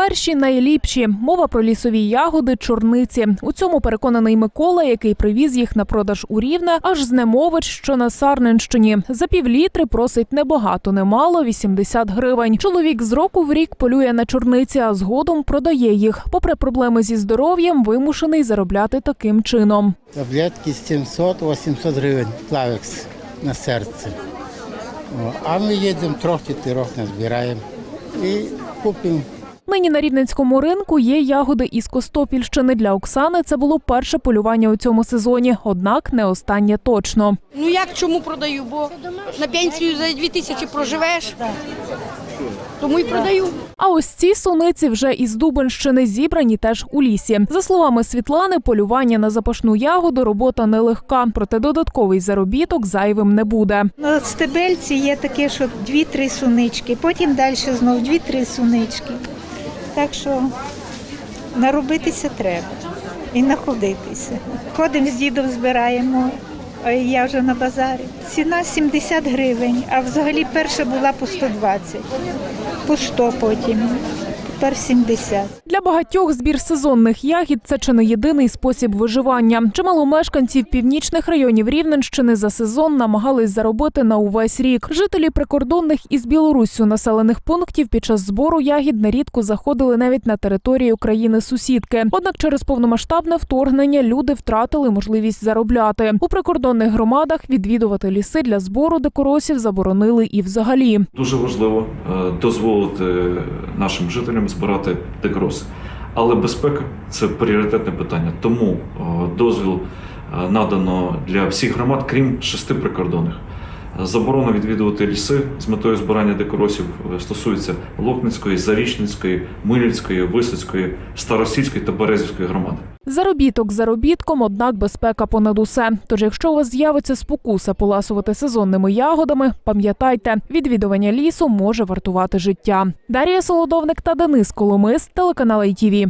Найперші найліпші. Мова про лісові ягоди чорниці. У цьому переконаний Микола, який привіз їх на продаж у Рівне, аж з Немович, що на Сарненщині. За півлітри просить небагато, немало 80 гривень. Чоловік з року в рік полює на чорниці, а згодом продає їх. Попри проблеми зі здоров'ям, вимушений заробляти таким чином. Таблетки 700-800 гривень, плавекс на серце. А ми їдемо трохи пірог назбираємо і купимо. Нині на рівненському ринку є ягоди із Костопільщини. Для Оксани це було перше полювання у цьому сезоні, однак не останнє точно. Ну як чому продаю? Бо на пенсію за дві тисячі проживеш. Тому і продаю. А ось ці суниці вже із Дубенщини зібрані теж у лісі. За словами Світлани, полювання на запашну ягоду робота нелегка, проте додатковий заробіток зайвим не буде. На стебельці є таке, що дві-три сунички, потім далі знов дві-три сунички. Так що наробитися треба і находитися. Ходимо з дідом, збираємо, я вже на базарі. Ціна 70 гривень, а взагалі перша була по 120, по 100 потім, тепер 70. Для багатьох збір сезонних ягід це чи не єдиний спосіб виживання. Чимало мешканців північних районів Рівненщини за сезон намагались заробити на увесь рік. Жителі прикордонних із Білоруссю населених пунктів під час збору ягід нерідко заходили навіть на територію країни сусідки. Однак через повномасштабне вторгнення люди втратили можливість заробляти. У прикордонних громадах відвідувати ліси для збору дикоросів заборонили і взагалі. Дуже важливо е, дозволити нашим жителям збирати дикроси. Але безпека це пріоритетне питання. Тому е, дозвіл е, надано для всіх громад, крім шести прикордонних. Заборона відвідувати ліси з метою збирання дикоросів е, стосується Локницької, Зарічницької, Милівської, Висоцької, Старосільської та Березівської громади. Заробіток заробітком, однак безпека понад усе. Тож, якщо у вас з'явиться спокуса поласувати сезонними ягодами, пам'ятайте, відвідування лісу може вартувати життя. Дар'я Солодовник та Денис Коломис, телеканал ITV.